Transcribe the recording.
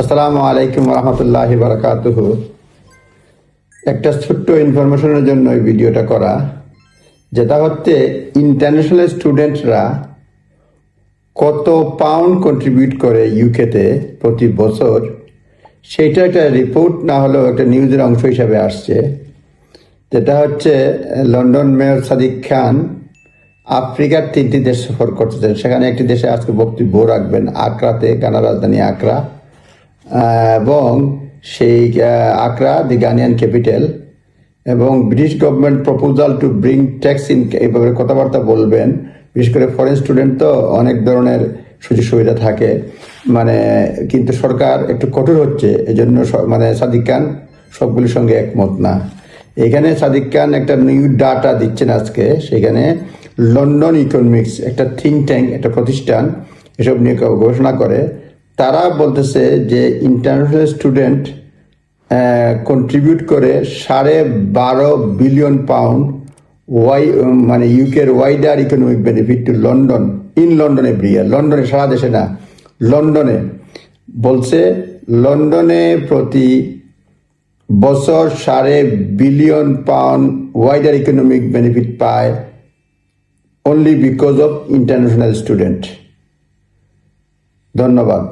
আসসালামু আলাইকুম রহমতুল্লাহ বারকাতুহ একটা ছোট্ট ইনফরমেশনের জন্য এই ভিডিওটা করা, যেটা হচ্ছে ইন্টারন্যাশনাল স্টুডেন্টরা কত পাউন্ড কন্ট্রিবিউট করে ইউকেতে প্রতি বছর সেইটা একটা রিপোর্ট না হলেও একটা নিউজের অংশ হিসাবে আসছে, যেটা হচ্ছে লন্ডন মেয়র সাদিক খান আফ্রিকার তিনটি দেশ সফর করতেছেন। সেখানে একটি দেশে আজকে বক্তব্য রাখবেন, আকরাতে গানা রাজধানী আকরা। এবং সেই আকরা, দি গানিয়ান ক্যাপিটাল, এবং British government proposal to bring tax in এই ব্যাপারে কথাবার্তা বলবেন। বিশেষ করে ফরেন স্টুডেন্ট তো অনেক ধরনের সুযোগ সুবিধা থাকে। মানে কিন্তু সরকার একটু কঠোর হচ্ছে, এজন্য স- মানে সাদিক খান সবগুলির সঙ্গে একমত না। এখানে সাদিক খান একটা নিউ ডাটা দিচ্ছেন আজকে, সেখানে লন্ডন ইকোনমিক্স একটা থিঙ্ক ট্যাঙ্ক একটা প্রতিষ্ঠান, এসব নিয়ে গবেষণা করে। তারা বলতেছে যে ইন্টারন্যাশনাল স্টুডেন্ট কন্ট্রিবিউট করে সাড়ে বারো বিলিয়ন পাউন্ড ওয়াই মানে ইউকের wider economic benefit to London in London year লন্ডনে সারা দেশে না লন্ডনে বলছে লন্ডনে প্রতি বছর সাড়ে billion pound wider economic benefit পায় only because of international student ধন্যবাদ।